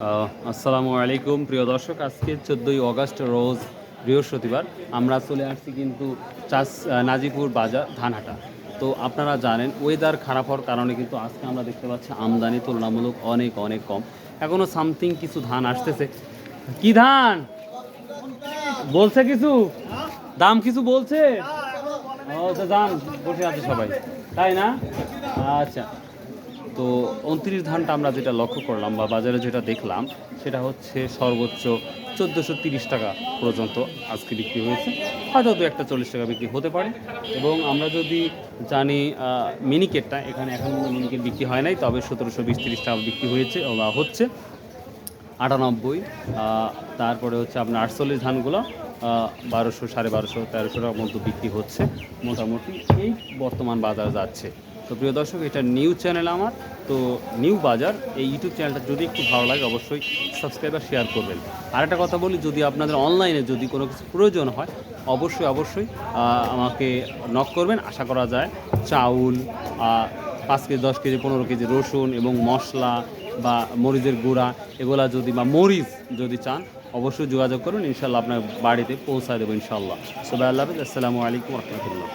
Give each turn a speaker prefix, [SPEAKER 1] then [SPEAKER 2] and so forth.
[SPEAKER 1] আসসালামু আলাইকুম। প্রিয় দর্শক, আজকে চোদ্দোই অগস্ট, রোজ বৃহস্পতিবার। আমরা চলে আসছি কিন্তু চাষ নাজিপুর বাজার, ধানহাটা। তো আপনারা জানেন ওয়েদার খারাপ হওয়ার কারণে কিন্তু আজকে আমরা দেখতে পাচ্ছি আমদানি তুলনামূলক অনেক অনেক কম। এখনও সামথিং কিছু ধান আসতেছে। কি ধান? বলছে কিছু? দাম কিছু বলছে? ও, তো যান বসে আছে সবাই। তাই না? আচ্ছা। তো উনত্রিশ ধানটা আমরা যেটা লক্ষ্য করলাম বা বাজারে যেটা দেখলাম, সেটা হচ্ছে সর্বোচ্চ চোদ্দোশো তিরিশ টাকা পর্যন্ত আজকে বিক্রি হয়েছে। হয়তো দু একটা চল্লিশ টাকা বিক্রি হতে পারে। এবং আমরা যদি জানি মিনিকেটটা এখানে এখন মিনিকেট বিক্রি হয় নাই, তবে সতেরোশো বিশ তিরিশ টাকা বিক্রি হয়েছে বা হচ্ছে। আটানব্বই তারপরে হচ্ছে আপনার আটচল্লিশ ধানগুলো বারোশো, সাড়ে বারোশো, তেরোশো টাকার মতো বিক্রি হচ্ছে। মোটামুটি এই বর্তমান বাজার যাচ্ছে। তো প্রিয় দর্শক, এটা নিউ চ্যানেল আমার। তো নিউ বাজার, এই ইউটিউব চ্যানেলটা যদি একটু ভালো লাগে, অবশ্যই সাবস্ক্রাইব আর শেয়ার করবেন। আর একটা কথা বলি, যদি আপনাদের অনলাইনে যদি কোনো কিছু প্রয়োজন হয়, অবশ্যই অবশ্যই আমাকে নক করবেন। আশা করা যায় চাউল পাঁচ কেজি, দশ কেজি, পনেরো কেজি রসুন এবং মশলা বা মরিচের গুঁড়া এগুলা যদি বা মরিচ যদি চান, অবশ্যই যোগাযোগ করুন। ইনশাল্লাহ আপনার বাড়িতে পৌঁছায় দেবো ইনশাল্লাহ। সবাই আল্লাহ আসসালামু আলাইকুম রহমতুল্লাহ।